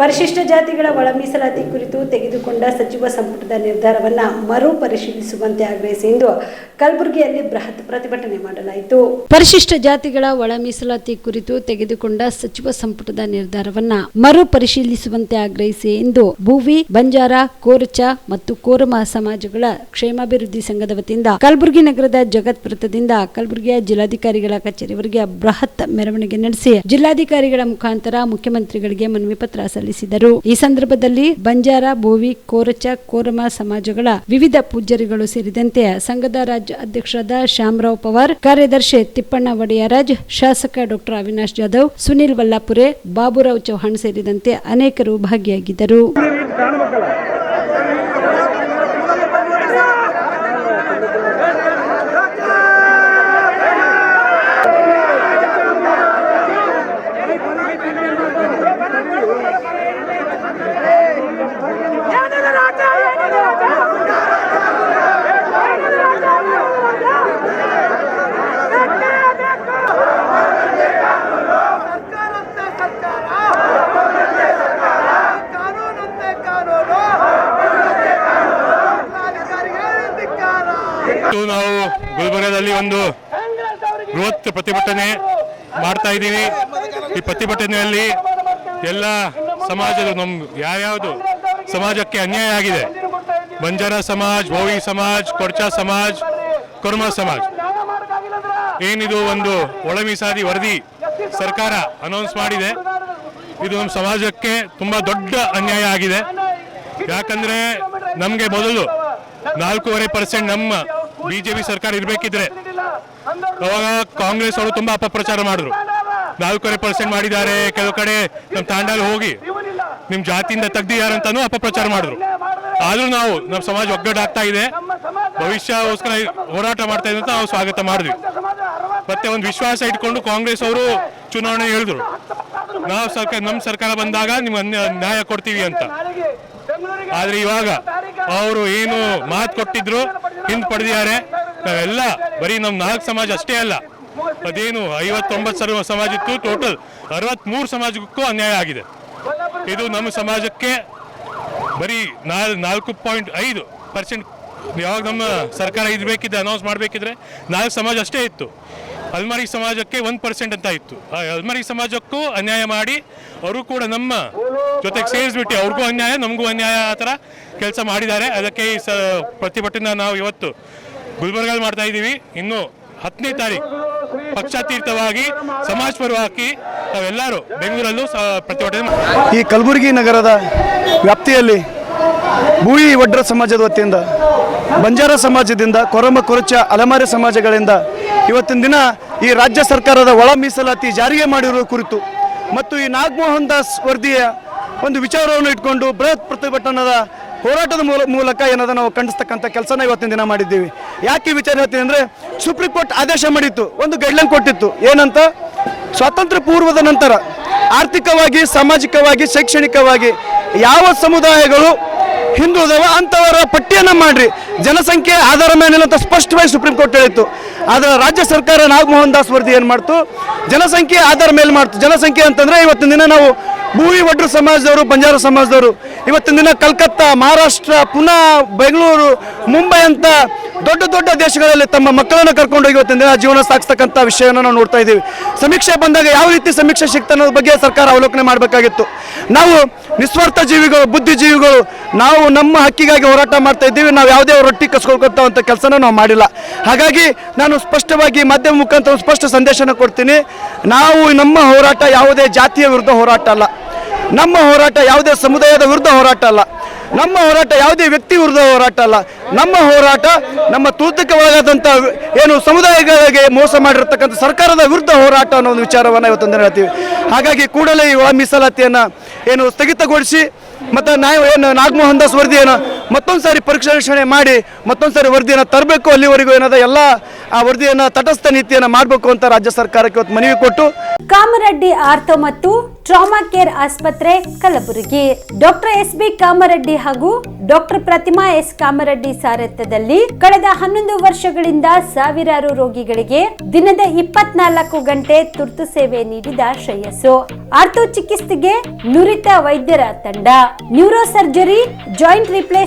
ಪರಿಶಿಷ್ಟ ಜಾತಿಗಳ ಒಳ ಮೀಸಲಾತಿ ಕುರಿತು ತೆಗೆದುಕೊಂಡ ಸಚಿವ ಸಂಪುಟದ ನಿರ್ಧಾರವನ್ನ ಮರು ಪರಿಶೀಲಿಸುವಂತೆ ಆಗ್ರಹಿಸಿ ಎಂದು ಕಲಬುರಗಿಯಲ್ಲಿ ಬೃಹತ್ ಪ್ರತಿಭಟನೆ ಮಾಡಲಾಯಿತು. ಪರಿಶಿಷ್ಟ ಜಾತಿಗಳ ಒಳ ಮೀಸಲಾತಿ ಕುರಿತು ತೆಗೆದುಕೊಂಡ ಸಚಿವ ಸಂಪುಟದ ನಿರ್ಧಾರವನ್ನ ಮರು ಪರಿಶೀಲಿಸುವಂತೆ ಆಗ್ರಹಿಸಿ ಎಂದು ಭೂವಿ, ಬಂಜಾರ, ಕೋರಚ ಮತ್ತು ಕೋರಮ ಸಮಾಜಗಳ ಕ್ಷೇಮಾಭಿವೃದ್ಧಿ ಸಂಘದ ವತಿಯಿಂದ ಕಲಬುರಗಿ ನಗರದ ಜಗತ್ ವೃತ್ತದಿಂದ ಕಲಬುರಗಿಯ ಜಿಲ್ಲಾಧಿಕಾರಿಗಳ ಕಚೇರಿವರೆಗೆ ಬೃಹತ್ ಮೆರವಣಿಗೆ ನಡೆಸಿ ಜಿಲ್ಲಾಧಿಕಾರಿಗಳ ಮುಖಾಂತರ ಮುಖ್ಯಮಂತ್ರಿಗಳಿಗೆ ಮನವಿ ಪತ್ರ ಸಲ್ಲಿಸಿದರು ಈ ಸಂದರ್ಭದಲ್ಲಿ ಬಂಜಾರ, ಬೋವಿ, ಕೋರಚ, ಕೋರಮ ಸಮಾಜಗಳ ವಿವಿಧ ಪೂಜ್ಯರುಗಳು ಸೇರಿದಂತೆ ಸಂಘದ ರಾಜ್ಯ ಅಧ್ಯಕ್ಷರಾದ ಶ್ಯಾಮರಾವ್ ಪವಾರ್, ಕಾರ್ಯದರ್ಶಿ ತಿಪ್ಪಣ್ಣ ಒಡೆಯರಾಜ್, ಶಾಸಕ ಡಾಕ್ಟರ್ ಅವಿನಾಶ್ ಜಾಧವ್, ಸುನಿಲ್ ವಲ್ಲಾಪುರೆ, ಬಾಬುರಾವ್ ಚೌಹಾಣ್ ಸೇರಿದಂತೆ ಅನೇಕರು ಭಾಗಿಯಾಗಿದ್ದರು. ನಾವು ಗುಲ್ಬರ್ಗದಲ್ಲಿ ಒಂದು ಬೃಹತ್ ಪ್ರತಿಭಟನೆ ಮಾಡ್ತಾ ಇದ್ದೀವಿ. ಈ ಪ್ರತಿಭಟನೆಯಲ್ಲಿ ಎಲ್ಲ ಸಮಾಜದ ನಮ್ಮ ಯಾವ್ಯಾವುದು ಸಮಾಜಕ್ಕೆ ಅನ್ಯಾಯ ಆಗಿದೆ? ಬಂಜಾರ ಸಮಾಜ್, ಭೋವಿ ಸಮಾಜ್ ಕೊರ್ಚಾ ಸಮಾಜ್, ಕುರ್ಮ ಸಮಾಜ್. ಏನಿದು ಒಂದು ಒಳ ಮೀಸಾದಿ ವರದಿ ಸರ್ಕಾರ ಅನೌನ್ಸ್ ಮಾಡಿದೆ. ಇದು ನಮ್ಮ ಸಮಾಜಕ್ಕೆ ತುಂಬಾ ದೊಡ್ಡ ಅನ್ಯಾಯ ಆಗಿದೆ. ಯಾಕಂದ್ರೆ ನಮಗೆ ಮೊದಲು ನಾಲ್ಕೂವರೆ ಪರ್ಸೆಂಟ್ ನಮ್ಮ ಬಿಜೆಪಿ ಸರ್ಕಾರ ಇರಬೇಕಿದ್ರೆ ಅವಾಗ ಕಾಂಗ್ರೆಸ್ ಅವರು ತುಂಬಾ ಅಪಪ್ರಚಾರ ಮಾಡಿದ್ರು. ನಾಲ್ಕೂವರೆ ಪರ್ಸೆಂಟ್ ಮಾಡಿದ್ದಾರೆ, ಕೆಲವು ಕಡೆ ನಮ್ಮ ತಾಂಡಲ್ಲಿ ಹೋಗಿ ನಿಮ್ ಜಾತಿಯಿಂದ ತೆಗ್ದಿದಾರಂತಾನು ಅಪಪ್ರಚಾರ ಮಾಡಿದ್ರು. ಆದ್ರೂ ನಾವು ನಮ್ಮ ಸಮಾಜ ಒಗ್ಗಟ್ಟಾಗ್ತಾ ಇದೆ. ಭವಿಷ್ಯಗೋಸ್ಕರ ಹೋರಾಟ ಮಾಡ್ತಾ ಅಂತ ನಾವು ಸ್ವಾಗತ ಮಾಡಿದ್ವಿ. ಮತ್ತೆ ಒಂದು ವಿಶ್ವಾಸ ಇಟ್ಕೊಂಡು ಕಾಂಗ್ರೆಸ್ ಅವರು ಚುನಾವಣೆ ಹೇಳಿದ್ರು. ನಾವು ಸರ್ಕಾರ ನಮ್ಮ ಸರ್ಕಾರ ಬಂದಾಗ ನಿಮ್ಗೆ ನ್ಯಾಯ ಕೊಡ್ತೀವಿ ಅಂತ. ಆದ್ರೆ ಇವಾಗ ಅವರು ಏನು ಮಾತು ಕೊಟ್ಟಿದ್ರು ಹಿಂದ್ ಪಡೆದಿದ್ದಾರೆ. ನಾವೆಲ್ಲ ಬರೀ ನಮ್ ನಾಲ್ಕು ಸಮಾಜ ಅಷ್ಟೇ ಅಲ್ಲ. ಅದೇನು ಐವತ್ತೊಂಬತ್ತು ಸರ್ವ ಸಮಾಜ ಇತ್ತು ಟೋಟಲ್ ಅರವತ್ಮೂರು ಸಮಾಜಕ್ಕೂ ಅನ್ಯಾಯ ಆಗಿದೆ. ಇದು ನಮ್ಮ ಸಮಾಜಕ್ಕೆ ಬರೀ ನಾಲ್ ನಾಲ್ಕು ಪಾಯಿಂಟ್ ಐದು ಪರ್ಸೆಂಟ್ ಯಾವಾಗ ನಮ್ಮ ಸರ್ಕಾರ ಇರಬೇಕಿದ್ರೆ ಅನೌನ್ಸ್ ಮಾಡಬೇಕಿದ್ರೆ ನಾಲ್ಕು ಸಮಾಜ ಅಷ್ಟೇ ಇತ್ತು. ಅಲ್ಮಾರಿ ಸಮಾಜಕ್ಕೆ ಒಂದು ಪರ್ಸೆಂಟ್ ಅಂತ ಇತ್ತು ಆ ಅಲ್ಮಾರಿ ಸಮಾಜಕ್ಕೂ ಅನ್ಯಾಯ ಮಾಡಿ, ಅವರು ಕೂಡ ನಮ್ಮ ಜೊತೆಗೆ ಸೇರಿಸ್ಬಿಟ್ಟು ಅವ್ರಿಗೂ ಅನ್ಯಾಯ, ನಮಗೂ ಅನ್ಯಾಯ ಆ ಥರ ಕೆಲಸ ಮಾಡಿದ್ದಾರೆ ಅದಕ್ಕೆ ಈ ಸ ಪ್ರತಿಭಟನೆ ನಾವು ಇವತ್ತು ಗುಲ್ಬರ್ಗಲ್ಲಿ ಮಾಡ್ತಾ ಇದ್ದೀವಿ ಇನ್ನು ಹತ್ತನೇ ತಾರೀಕು ಪಕ್ಷಾತೀರ್ಥವಾಗಿ ಸಮಾಜ ಪರವಾಗಿ ನಾವೆಲ್ಲರೂ ಬೆಂಗಳೂರಲ್ಲೂ ಪ್ರತಿಭಟನೆ. ಈ ಕಲಬುರಗಿ ನಗರದ ವ್ಯಾಪ್ತಿಯಲ್ಲಿ ಭೂಯಿ ಒಡ್ರ ಸಮಾಜದ ವತಿಯಿಂದ, ಬಂಜಾರ ಸಮಾಜದಿಂದ, ಕೊರಮ ಕೊರಚ ಅಲೆಮಾರಿ ಸಮಾಜಗಳಿಂದ ಇವತ್ತಿನ ದಿನ ಈ ರಾಜ್ಯ ಸರ್ಕಾರದ ಒಳ ಮೀಸಲಾತಿ ಜಾರಿಗೆ ಮಾಡಿರುವ ಕುರಿತು ಮತ್ತು ಈ ನಾಗಮೋಹನ್ ದಾಸ್ ವರದಿಯ ಒಂದು ವಿಚಾರವನ್ನು ಇಟ್ಕೊಂಡು ಬೃಹತ್ ಪ್ರತಿಭಟನದ ಹೋರಾಟದ ಮೂಲ, ಮೂಲಕ ಏನದ ನಾವು ಖಂಡಿಸ್ತಕ್ಕಂಥ ಕೆಲಸನ ಇವತ್ತಿನ ದಿನ ಮಾಡಿದ್ದೀವಿ. ಯಾಕೆ ವಿಚಾರ ಹೇಳ್ತೀನಿ ಅಂದರೆ ಸುಪ್ರೀಂ ಕೋರ್ಟ್ ಆದೇಶ ಮಾಡಿತ್ತು, ಒಂದು ಗೈಡ್ಲೈನ್ ಕೊಟ್ಟಿತ್ತು. ಏನಂತ? ಸ್ವಾತಂತ್ರ್ಯ ಪೂರ್ವದ ನಂತರ ಆರ್ಥಿಕವಾಗಿ, ಸಾಮಾಜಿಕವಾಗಿ, ಶೈಕ್ಷಣಿಕವಾಗಿ ಯಾವ ಸಮುದಾಯಗಳು ಹಿಂದುಳಿದವ ಅಂಥವರ ಪಟ್ಟಿಯನ್ನು ಮಾಡ್ರಿ. ಜನಸಂಖ್ಯೆ ಆಧಾರ ಮೇಲೆ ಅಂತ ಸ್ಪಷ್ಟವಾಗಿ ಸುಪ್ರೀಂ ಕೋರ್ಟ್ ಹೇಳಿತ್ತು. ಆದರೆ ರಾಜ್ಯ ಸರ್ಕಾರ ನಾಗಮೋಹನ್ ದಾಸ್ ವರದಿ ಏನು ಮಾಡ್ತು? ಜನಸಂಖ್ಯೆ ಆಧಾರ ಮೇಲೆ ಮಾಡ್ತು. ಜನಸಂಖ್ಯೆ ಅಂತಂದರೆ ಇವತ್ತಿನ ದಿನ ನಾವು ಭೂವಿ ಒಡ್ರು ಸಮಾಜದವರು, ಬಂಜಾರ ಸಮಾಜದವರು. ಇವತ್ತಿನ ದಿನ ಕಲ್ಕತ್ತಾ, ಮಹಾರಾಷ್ಟ್ರ, ಪುನಃ, ಬೆಂಗಳೂರು, ಮುಂಬೈ ಅಂತ ದೊಡ್ಡ ದೊಡ್ಡ ದೇಶಗಳಲ್ಲಿ ತಮ್ಮ ಮಕ್ಕಳನ್ನು ಕರ್ಕೊಂಡು ಹೋಗಿ ಇವತ್ತಿನ ದಿನ ಜೀವನ ಸಾಗಿಸ್ತಕ್ಕಂಥ ವಿಷಯವನ್ನು ನಾವು ನೋಡ್ತಾ ಇದ್ದೀವಿ. ಸಮೀಕ್ಷೆ ಬಂದಾಗ ಯಾವ ರೀತಿ ಸಮೀಕ್ಷೆ ಸಿಕ್ತ ಅನ್ನೋದ್ರ ಬಗ್ಗೆ ಸರ್ಕಾರ ಅವಲೋಕನೆ ಮಾಡಬೇಕಾಗಿತ್ತು. ನಾವು ನಿಸ್ವಾರ್ಥ ಜೀವಿಗಳು, ಬುದ್ಧಿಜೀವಿಗಳು, ನಾವು ನಮ್ಮ ಹಕ್ಕಿಗಾಗಿ ಹೋರಾಟ ಮಾಡ್ತಾ ಇದ್ದೀವಿ. ನಾವು ಯಾವುದೇ ರೊಟ್ಟಿ ಕಸ್ಕೊಳ್ಕೊಳ್ತಾವಂಥ ಕೆಲಸನ ನಾವು ಮಾಡಿಲ್ಲ. ಹಾಗಾಗಿ ನಾನು ಸ್ಪಷ್ಟವಾಗಿ ಮಾಧ್ಯಮ ಮುಖಾಂತರ ಸ್ಪಷ್ಟ ಸಂದೇಶನ ಕೊಡ್ತೀನಿ. ನಾವು ನಮ್ಮ ಹೋರಾಟ ಯಾವುದೇ ಜಾತಿಯ ವಿರುದ್ಧ ಹೋರಾಟ ಅಲ್ಲ. ನಮ್ಮ ಹೋರಾಟ ಯಾವುದೇ ಸಮುದಾಯದ ವಿರುದ್ಧ ಹೋರಾಟ ಅಲ್ಲ. ನಮ್ಮ ಹೋರಾಟ ಯಾವುದೇ ವ್ಯಕ್ತಿ ವಿರುದ್ಧ ಹೋರಾಟ ಅಲ್ಲ. ನಮ್ಮ ಹೋರಾಟ, ನಮ್ಮ ತೂತಕ್ಕೆ ಒಳಗಾದಂಥ ಏನು ಸಮುದಾಯಗಳಿಗೆ ಮೋಸ ಮಾಡಿರ್ತಕ್ಕಂಥ ಸರ್ಕಾರದ ವಿರುದ್ಧ ಹೋರಾಟ ಅನ್ನೋ ಒಂದು ವಿಚಾರವನ್ನು ಇವತ್ತೊಂದು ಹೇಳ್ತೀವಿ. ಹಾಗಾಗಿ ಕೂಡಲೇ ಈ ಮೀಸಲಾತಿಯನ್ನು ಏನು ಸ್ಥಗಿತಗೊಳಿಸಿ, ಮತ್ತು ನಾವು ಏನು ನಾಗಮೋಹನ್ ದಾಸ್ ವರದಿಯನ್ನು ಮತ್ತೊಂದು ಸಾರಿ ಪರಿಶೀಲನೆ ಮಾಡಿ ಮತ್ತೊಂದು ಸಾರಿ ವರದಿಯನ್ನು ತರಬೇಕು, ಅಲ್ಲಿವರೆಗೂ ಏನಾದ ಎಲ್ಲ ಆ ವರದಿಯನ್ನು ತಟಸ್ಥ ನೀತಿಯನ್ನು ಮಾಡಬೇಕು ಅಂತ ರಾಜ್ಯ ಸರ್ಕಾರಕ್ಕೆ ಇವತ್ತು ಮನವಿ ಕೊಟ್ಟು ಕಾಮರೆಡ್ಡಿ ಆರ್ಥೋ ಮತ್ತು ಟ್ರಾಮಾ ಕೇರ್ ಆಸ್ಪತ್ರೆ Kalaburagi. Doctor S B Kamareddy ಹಾಗೂ ಡಾಕ್ಟರ್ ಪ್ರತಿಮಾ ಎಸ್ ಕಾಮರೆಡ್ಡಿ ಸಾರಥ್ಯದಲ್ಲಿ ಕಳೆದ ಹನ್ನೊಂದು ವರ್ಷಗಳಿಂದ ಸಾವಿರಾರು ರೋಗಿಗಳಿಗೆ ದಿನದ ಇಪ್ಪತ್ನಾಲ್ಕು ಗಂಟೆ ತುರ್ತು ಸೇವೆ ನೀಡಿದ ಶ್ರೇಯಸ್ಸು. ಆರ್ಥೋ ಚಿಕಿತ್ಸೆಗೆ ನುರಿತ ವೈದ್ಯರ ತಂಡ. Neuro surgery, joint